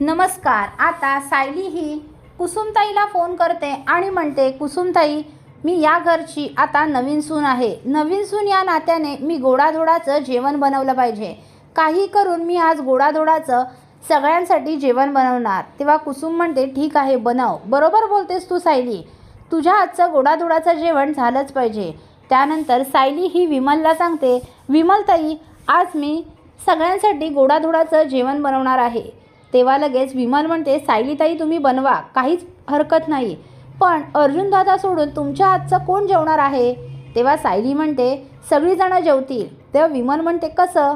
नमस्कार आता सायली ही कुसुमताईला फोन करते आणि म्हणते कुसुमताई मी या घरची आता नवीन सून आहे. नवीन सून या नात्याने मी गोडाधोडाचं जेवण बनवलं पाहिजे. काही करून मी आज गोडाधोडाचं सगळ्यांसाठी जेवण बनवणार. तेव्हा कुसुम म्हणते ठीक आहे बनव. बरोबर बोलतेस तू सायली. तुझ्या हातचं गोडाधोडाचं जेवण झालंच पाहिजे. त्यानंतर सायली ही विमलला सांगते विमलताई आज मी सगळ्यांसाठी गोडाधोडाचं जेवण बनवणार आहे. तेव्हा लगेच विमल म्हणते सायलीताई तुम्ही बनवा काहीच हरकत नाही. पण अर्जुनदादा सोडून तुमच्या आजचं कोण जेवणार आहे? तेव्हा सायली म्हणते सगळीजणं जेवतील. तेव्हा विमल म्हणते कसं?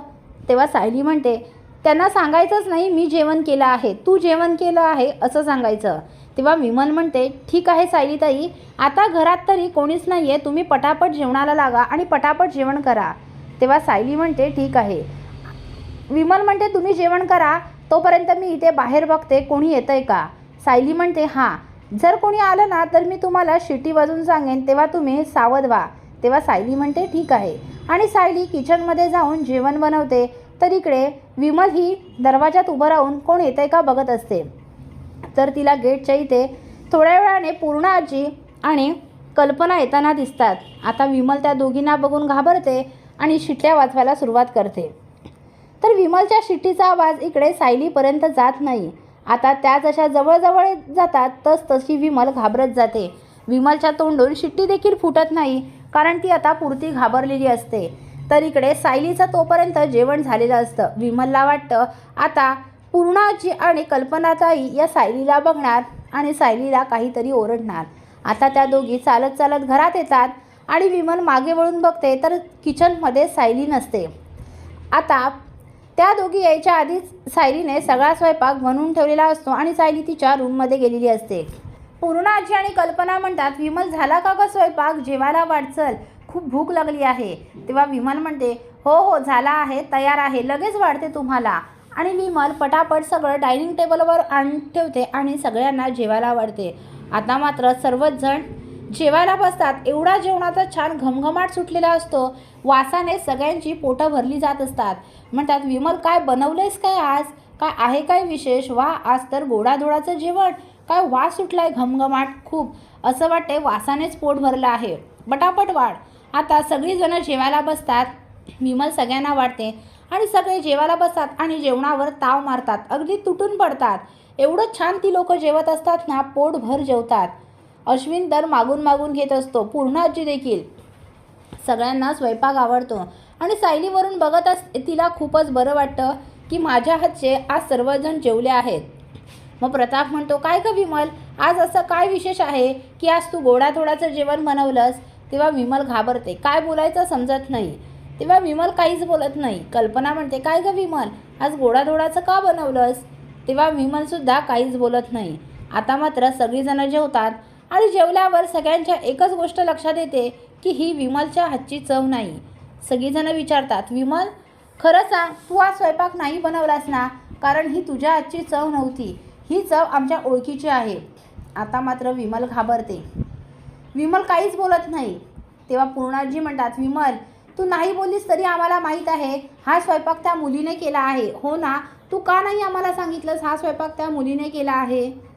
तेव्हा सायली म्हणते त्यांना सांगायचंच नाही मी जेवण केलं आहे तू जेवण केलं आहे असं सांगायचं. तेव्हा विमल म्हणते ठीक आहे सायलीताई आता घरात तरी कोणीच नाही आहे तुम्ही पटापट जेवणाला लागा आणि पटापट जेवण करा. तेव्हा सायली म्हणते ठीक आहे. विमल म्हणते तुम्ही जेवण करा. तोपर्यंत मी इथे बाहेर बघते कोणी येतं आहे का? सायली म्हणते हां. जर कोणी आलं ना तर मी तुम्हाला शिटी वाजून सांगेन तेव्हा तुम्ही सावध व्हा. तेव्हा सायली म्हणते ठीक आहे. आणि सायली किचनमध्ये जाऊन जेवण बनवते. तर इकडे विमल ही दरवाजात उभं राहून कोण येतं आहे का बघत असते. तर तिला गेटच्या इथे थोड्या वेळाने पूर्ण आजी आणि कल्पना येताना दिसतात. आता विमल त्या दोघींना बघून घाबरते आणि शिटल्या वाजवायला सुरुवात करते. तर विमलच्या शिट्टीचा आवाज इकडे सायलीपर्यंत जात नाही. आता त्या जशा जवळजवळ जातात तस तशी विमल घाबरत जाते. विमलच्या तोंडून शिट्टी देखील फुटत नाही कारण ती आता पुरती घाबरलेली असते. तर इकडे सायलीचं तोपर्यंत जेवण झालेलं असतं. विमलला वाटतं आता पूर्णाजी आणि कल्पनाताई या सायलीला बघणार आणि सायलीला काहीतरी ओरडणार. आता त्या दोघी चालत चालत घरात येतात आणि विमल मागे वळून बघते तर किचनमध्ये सायली नसते. आता त्या दोघी यायच्या आधीच सायलीने सगळा स्वयंपाक बनवून ठेवलेला असतो आणि सायली तिच्या रूममध्ये गेलेली असते. पूर्ण आजी आणि कल्पना म्हणतात विमल झाला का ग स्वयंपाक? जेवायला वाटचल. खूप भूक लागली आहे. तेव्हा विमल म्हणते हो हो झाला आहे तयार आहे. लगेच वाढते तुम्हाला. आणि विमल पटापट सगळं डायनिंग टेबलवर आण ठेवते आणि सगळ्यांना जेवायला वाढते. आता मात्र सर्वच जण जेवायला बसतात एवढा जेवणाचा छान घमघमाट सुटलेला असतो वासाने सगळ्यांची पोटं भरली जात असतात. म्हणतात विमल काय बनवलेस काय आज? काय आहे काय विशेष? वा आज तर गोडाधोडाचं जेवण. काय वास सुटलाय घमघमाट खूप. असं वाटते वासानेच पोट भरलं आहे. पटापट वाढ. आता सगळीजणं जेवायला बसतात. विमल सगळ्यांना वाढते. आणि सगळे जेवायला बसतात आणि जेवणावर ताव मारतात. अगदी तुटून पडतात. एवढं छान ती लोक जेवत असतात ना पोटभर जेवतात. अश्विन तर मागून मागून घेत असतो. पूर्ण आजी देखील. सगळ्यांना स्वयंपाक आवडतो. आणि सायलीवरून बघत अस तिला खूपच बरं वाटतं की माझ्या हातचे आज सर्वजण जेवले आहेत. मग प्रताप म्हणतो काय ग विमल? आज असं काय विशेष आहे की आज तू गोडाधोडाचं जेवण बनवलंस तेव्हा विमल घाबरते. काय बोलायचं समजत नाही तेव्हा विमल काहीच बोलत नाही. कल्पना म्हणते काय ग विमल? आज गोडाधोडाचं का बनवलंस तेव्हा विमलसुद्धा काहीच बोलत नाही. आता मात्र सगळीजणं जेवतात. आणि जेवल्यावर सगळ्यांच्या एकच गोष्ट लक्षात येते की ही विमलच्या हातची चव नाही. सगळीजणं विचारतात विमल खरं सांग तू आज स्वयंपाक नाही बनवलास ना? कारण ही तुझ्या हातची चव नव्हती. ही चव आमच्या ओळखीची आहे. आता मात्र विमल घाबरते. विमल काहीच बोलत नाही. तेव्हा पूर्णाजी म्हणतात विमल तू नाही बोललीस तरी आम्हाला माहीत आहे हा स्वयंपाक त्या मुलीने केला आहे. हो ना? तू का नाही आम्हाला सांगितलंस हा स्वयंपाक त्या मुलीने केला आहे?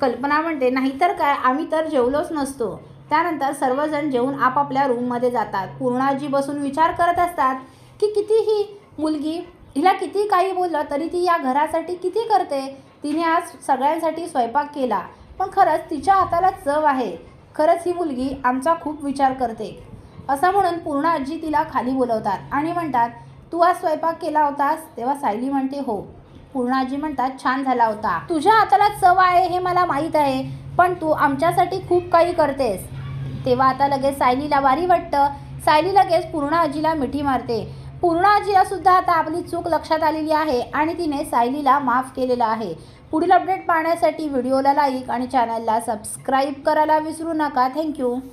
कल्पना म्हणते नाहीतर काय? आम्ही तर जेवलोच नसतो. त्यानंतर सर्वजण जेवून आपापल्या रूममध्ये जातात. पूर्णाजी बसून विचार करत असतात की किती ही मुलगी हिला किती काही बोललं तरी ती या घरासाठी किती करते? तिने आज सगळ्यांसाठी स्वयंपाक केला. पण खरंच तिच्या हाताला चव आहे. खरंच ही मुलगी आमचा खूप विचार करते. असं म्हणून पूर्ण आजी तिला खाली बोलवतात आणि म्हणतात तू आज स्वयंपाक केला होतास? तेव्हा सायली म्हणते हो. पूर्णाजी म्हणतात छान झाला होता. तुझ्या हाताला चव आहे हे मला माहीत आहे पण तू आमच्यासाठी खूप काही करतेस. तेव्हा आता लगेच सायलीला वारी वाटतं. सायली लगेच पूर्णा आजीला मिठी मारते. पूर्णा आजीला सुद्धा आता आपली चूक लक्षात आलेली आहे आणि तिने सायलीला माफ केलेलं आहे. पुढील अपडेट पाहण्यासाठी व्हिडिओला लाईक आणि चॅनलला सबस्क्राईब करायला विसरू नका. थँक्यू